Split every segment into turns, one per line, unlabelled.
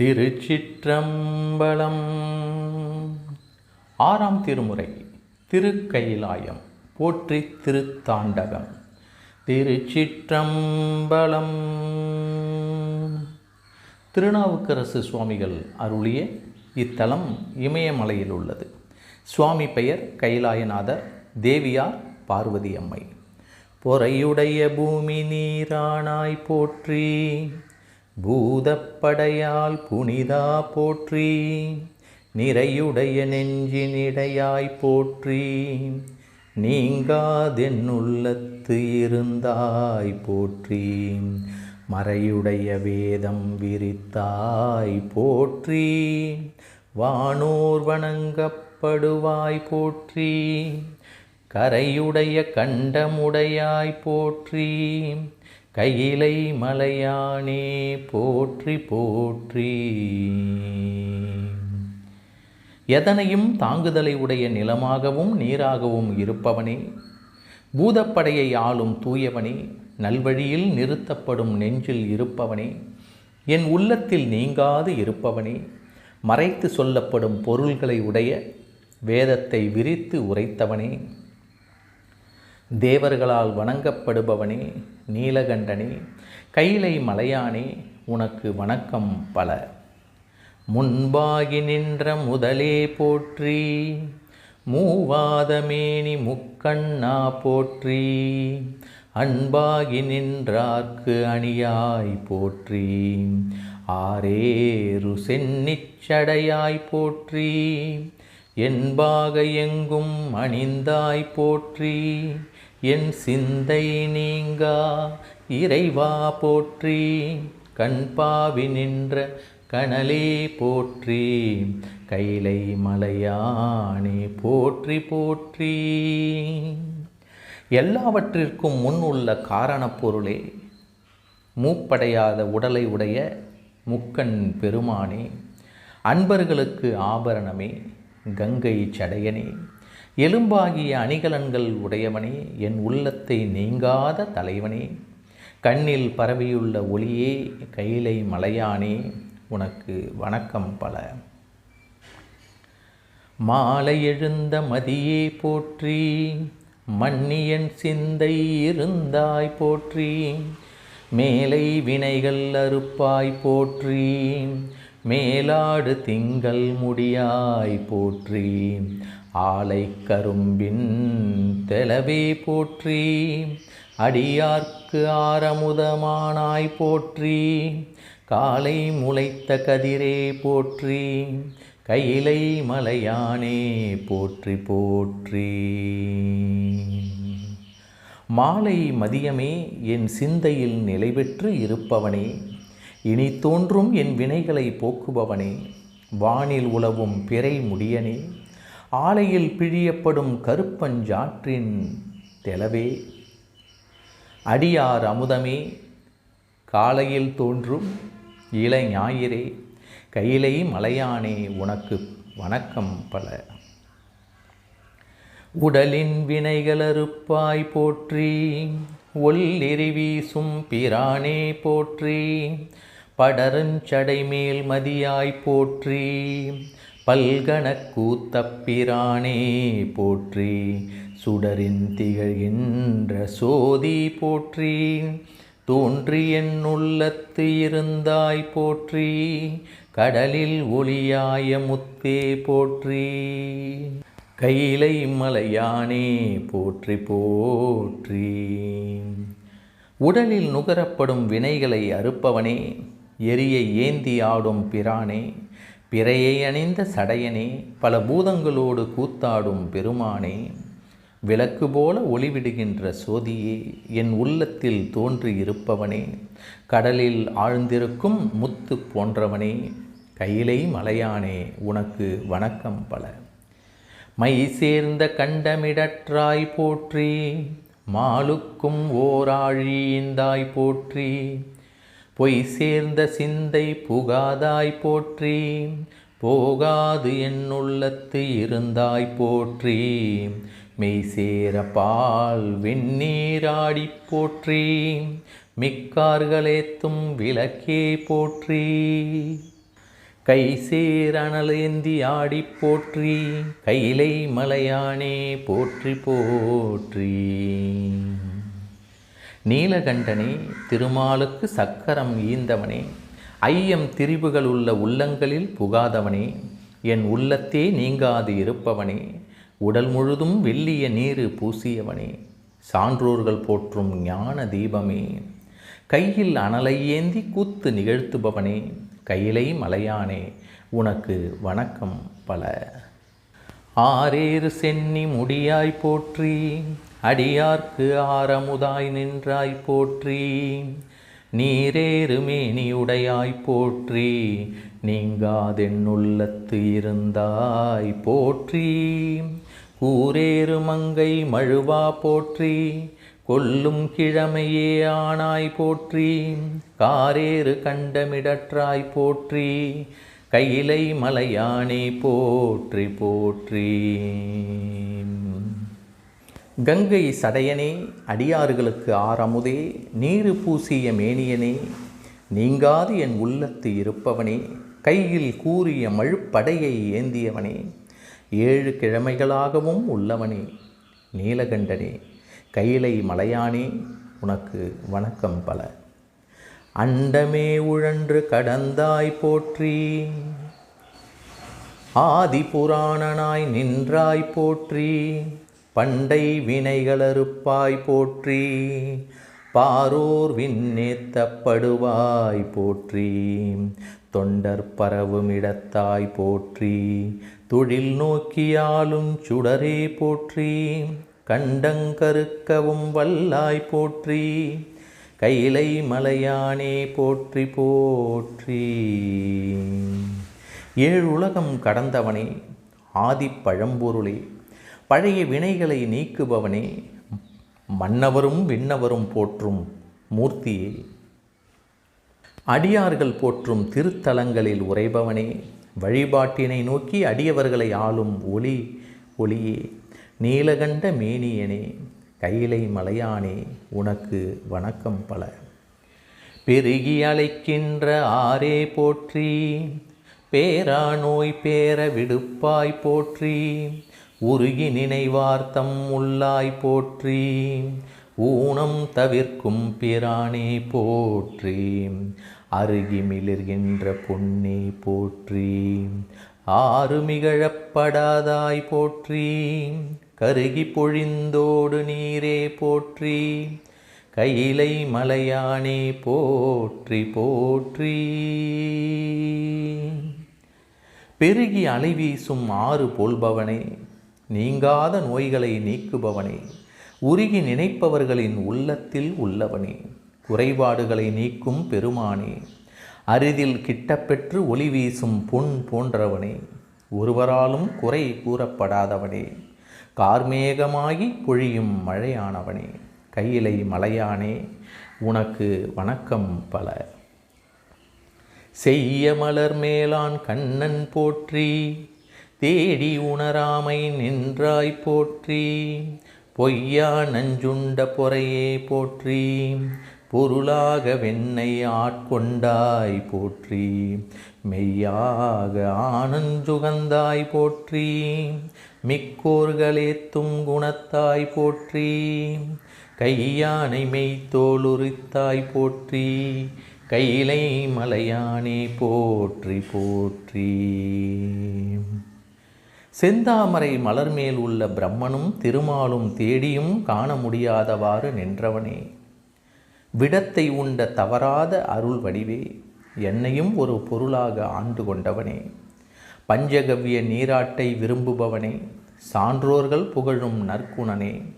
திருச்சிற்றம்பலம். ஆறாம் திருமுறை திருக்கைலாயம் போற்றி திருத்தாண்டகம். திருச்சிற்றம்பலம். திருநாவுக்கரசு சுவாமிகள் அருளிய இத்தலம் இமயமலையில் உள்ளது. சுவாமி பெயர் கைலாயநாதர் தேவியார் பார்வதி அம்மை பொறையுடைய பூமி நீரானாய் போற்றி பூதப்படையால் புனிதா போற்றி நிறையுடைய நெஞ்சினிடையாய் போற்றி நீங்காதென்னுள்ளத்து இருந்தாய் போற்றி மறையுடைய வேதம் விரித்தாய் போற்றி வானோர் வணங்கப்படுவாய் போற்றி கரையுடைய கண்டமுடையாய் போற்றி கையிலை மலையானே போற்றி போற்றி. எதனையும் தாங்குதலை உடைய நிலமாகவும் நீராகவும் இருப்பவனே பூதப்படையை ஆளும் தூயவனே நல்வழியில் நிறுத்தப்படும் நெஞ்சில் இருப்பவனே என் உள்ளத்தில் நீங்காது இருப்பவனே மறைத்து சொல்லப்படும் பொருள்களை உடைய வேதத்தை விரித்து உரைத்தவனே. தேவர்களால் வணங்கப்படுபவனே நீலகண்டனே கைலை மலையானே உனக்கு வணக்கம் பல. முன்பாகி நின்ற முதலே போற்றி மூவாதமேனி முக்கண்ணா போற்றி அன்பாகி நின்றார்க்கு அணியாய் போற்றி ஆரேறு சென்னிச்சடையாய் போற்றி என்பாக எங்கும் அணிந்தாய் போற்றி என் சிந்தை நீங்கா இறைவா போற்றி. கண்பாவி நின்ற கனலே போற்றி. கைலை மலையானே போற்றி போற்றி. எல்லாவற்றிற்கும் முன் உள்ள காரணப் பொருளே மூப்படையாத உடலை உடைய முக்கண் பெருமானே அன்பர்களுக்கு ஆபரணமே கங்கை சடையனே. எலும்பாகிய அணிகலன்கள் உடையவனே என் உள்ளத்தை நீங்காத தலைவனே. கண்ணில் பரவியுள்ள ஒளியே கையிலை மலையானே உனக்கு வணக்கம் பல. மாலை எழுந்த மதியே போற்றி மன்னியன் சிந்தை இருந்தாய் போற்றி மேலை வினைகள் அறுப்பாய் போற்றி மேலாடு திங்கள் முடியாய் போற்றி. ஆலை கரும்பின் தெலவே போற்றி அடியார்க்கு ஆரமுதமானாய் போற்றி காலை முளைத்த கதிரே போற்றி கையிலை மலையானே போற்றி போற்றி. மாலை மதியமே என் சிந்தையில் நிலை பெற்று இருப்பவனே இனி தோன்றும் என் வினைகளை போக்குபவனே வானில் உலவும் பிறை முடியனே ஆலையில் பிழியப்படும் கருப்பஞ்சாற்றின் தெலவே. அடியார் அமுதமே காலையில் தோன்றும் இளை ஞாயிறே கையிலை மலையானே உனக்கு வணக்கம் பல. உடலின் வினைகளறுப்பாய் போற்றி ஒல்லெறி வீசும் பிரானே போற்றி படருஞ்சடை மேல் மதியாய் போற்றி பல்கணக்கூத்தப்பிரானே போற்றி சுடரின் திகழ்கின்ற சோதி போற்றி தோன்றி என் உள்ளத்து இருந்தாய் போற்றி கடலில் ஒளியாய முத்தே போற்றி. கைலை மலையானே போற்றி போற்றி. உடலில் நுகரப்படும் வினைகளை அறுப்பவனே எரியை ஏந்தி ஆடும் பிரானே பிறையை அணிந்த சடையனே பல பூதங்களோடு கூத்தாடும் பெருமானே விளக்கு போல ஒளிவிடுகின்ற சோதியே என் உள்ளத்தில் தோன்றியிருப்பவனே கடலில் ஆழ்ந்திருக்கும் முத்து போன்றவனே கையிலை மலையானே உனக்கு வணக்கம் பல. மை சேர்ந்த கண்டமிடற்றாய் போற்றி மாலுக்கும் ஓராழியந்தாய் போற்றி பொய் சேர்ந்த சிந்தை புகாதாய் போற்றி. போகாது என்னுள்ளத்து இருந்தாய் போற்றி. மெய் சேர பால் வெந்நீராடி போற்றி. மிக்கார்களேத்தும் விளக்கே போற்றி. கை சேரணலேந்தி ஆடி போற்றி. கையிலை மலையானே போற்றி போற்றி. நீலகண்டனே திருமாலுக்கு சக்கரம் ஈந்தவனே. ஐயம் திரிவுகள் உள்ள உள்ளங்களில் புகாதவனே. என் உள்ளத்தே நீங்காது இருப்பவனே. உடல் முழுதும் வெள்ளிய நீரு பூசியவனே. சான்றோர்கள் போற்றும் ஞான தீபமே. கையில் அனலை ஏந்தி கூத்து நிகழ்த்துபவனே. கையிலை மலையானே உனக்கு வணக்கம் பல. ஆரேறு சென்னி முடியாய் போற்றி. அடியார்க்கு ஆரமுதாய் நின்றாய் போற்றி. நீரேறுமேனியுடையாய் போற்றி. நீங்காதென்னுள்ளத்து இருந்தாய் போற்றி. கூரேறு மங்கை மழுவா போற்றி. கொல்லும் கிழமையே ஆனாய் போற்றி. காரேறு கண்டமிடற்றாய் போற்றி. கையிலை மலையானே போற்றி போற்றி. கங்கை சடையனே அடியார்களுக்கு ஆரமுதே நீரு பூசிய மேனியனே நீங்காது என் உள்ளத்து இருப்பவனே கையில் கூறிய மழுப்படையை ஏந்தியவனே ஏழு கிழமைகளாகவும் உள்ளவனே நீலகண்டனே கையிலை மலையானே உனக்கு வணக்கம் பல. அண்டமே உழன்று கடந்தாய் போற்றி ஆதி புராணனாய் நின்றாய் போற்றி பண்டை வினைகளறுப்பாய் போற்றி பாரோர் விண்ணேத்தப்படுவாய் போற்றி தொண்டர் பரவும் இடத்தாய் போற்றி தொழில் நோக்கியாலும் சுடரே போற்றி கண்டங்கருக்கவும் வல்லாய் போற்றி கைலை மலையானே போற்றி போற்றி. ஏழு உலகம் கடந்தவனே ஆதி பழம்பொருளே பழைய வினைகளை நீக்குபவனே மன்னவரும் விண்ணவரும் போற்றும் மூர்த்தியே. அடியார்கள் போற்றும் திருத்தலங்களில் உறைபவனே வழிபாட்டினை நோக்கி அடியவர்களை ஆளும் ஒளி ஒளியே. நீலகண்ட மேனியனே கையிலை மலையானே உனக்கு வணக்கம் பல. பெருகி அழைக்கின்ற ஆரே போற்றி பேரா நோய் பேர விடுப்பாய் போற்றி உருகி நினைவார்த்தம் உள்ளாய் போற்றி ஊனம் தவிர்க்கும் பிரானே போற்றி அருகி மிளிர்கின்ற பொன்னே போற்றி ஆறுமிகழப்படாதாய் போற்றி கருகி பொழிந்தோடு நீரே போற்றி கையிலை மலையானே போற்றி போற்றி பெருகி அலை வீசும் ஆறு போல்பவனே நீங்காத நோய்களை நீக்குபவனே. உருகி நினைப்பவர்களின் உள்ளத்தில் உள்ளவனே. குறைபாடுகளை நீக்கும் பெருமானே. அரிதில் கிட்டப்பெற்று ஒளி வீசும் பொன் போன்றவனே. ஒருவராலும் குறை கூறப்படாதவனே. கார்மேகமாகி பொழியும் மழையானவனே. கையிலை மலையானே. உனக்கு வணக்கம் பல. செய்ய மலர் மேலான் கண்ணன் போற்றி தேடி உணராமை நின்றாய் போற்றி. பொய்யா நஞ்சுண்ட பொறையே போற்றி. பொருளாக வெண்ணை ஆட்கொண்டாய் போற்றி. மெய்யாக ஆனஞ்சுகந்தாய் போற்றி. மிக்கோர்களேத்தும் குணத்தாய் போற்றி. கையானை மெய்த்தோலுரித்தாய் போற்றி. கையிலை மலையானே போற்றி போற்றி. செந்தாமரை மலர் மேல் உள்ள பிரம்மனும் திருமாலும் தேடியும் காண முடியாதவாறு நின்றவனே. விடத்தை உண்ட தவறாத அருள் வடிவே என்னையும் ஒரு பொருளாக ஆண்டு கொண்டவனே. பஞ்சகவ்ய நீராட்டை விரும்புபவனே சான்றோர்கள் புகழும் நற்குணனே.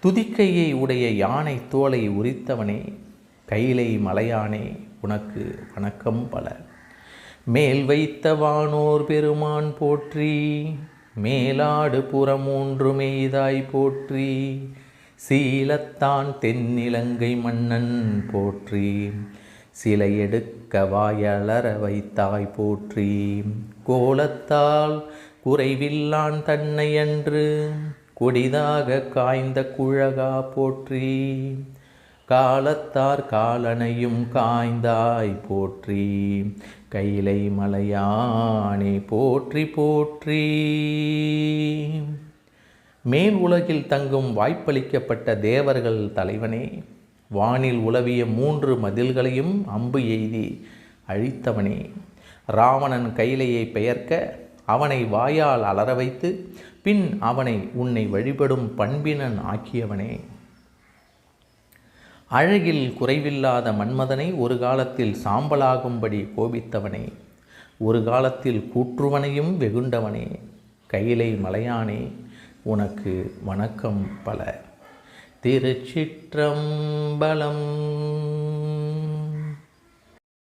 துதிக்கையை உடைய யானை தோலை உரித்தவனே. கைலை மலையானே உனக்கு வணக்கம் பல. மேல் வைத்த வானோர் பெருமான் போற்றி மேலாடு புறமூன்று மெய்தாய் போற்றி சீலத்தான் தென்னிலங்கை மன்னன் போற்றி சிலை எடுக்க வாயலற வைத்தாய் போற்றி. கோலத்தால் குறைவில்லான் தன்னை அன்று கொடிதாக காய்ந்த குழகா போற்றி காலத்தார் காலனையும் காய்ந்தாய் போற்றி. கையிலை மலையானே போற்றி போற்றி. மேல் உலகில் தங்கும் வாய்ப்பளிக்கப்பட்ட தேவர்கள் தலைவனே வானில் உலவிய மூன்று மதில்களையும் அம்பு எய்தி அழித்தவனே. ராவணன் கைலையை பெயர்க்க அவனை வாயால் அலற வைத்து பின் அவனை உன்னை வழிபடும் பண்பினன் ஆக்கியவனே. அழகில் குறைவில்லாத மன்மதனை ஒரு காலத்தில் சாம்பலாகும்படி கோபித்தவனே. ஒரு காலத்தில் கூற்றுவனையும் வெகுண்டவனே. கையிலை மலையானே உனக்கு வணக்கம் பல. திருச்சிற்றம்பலம்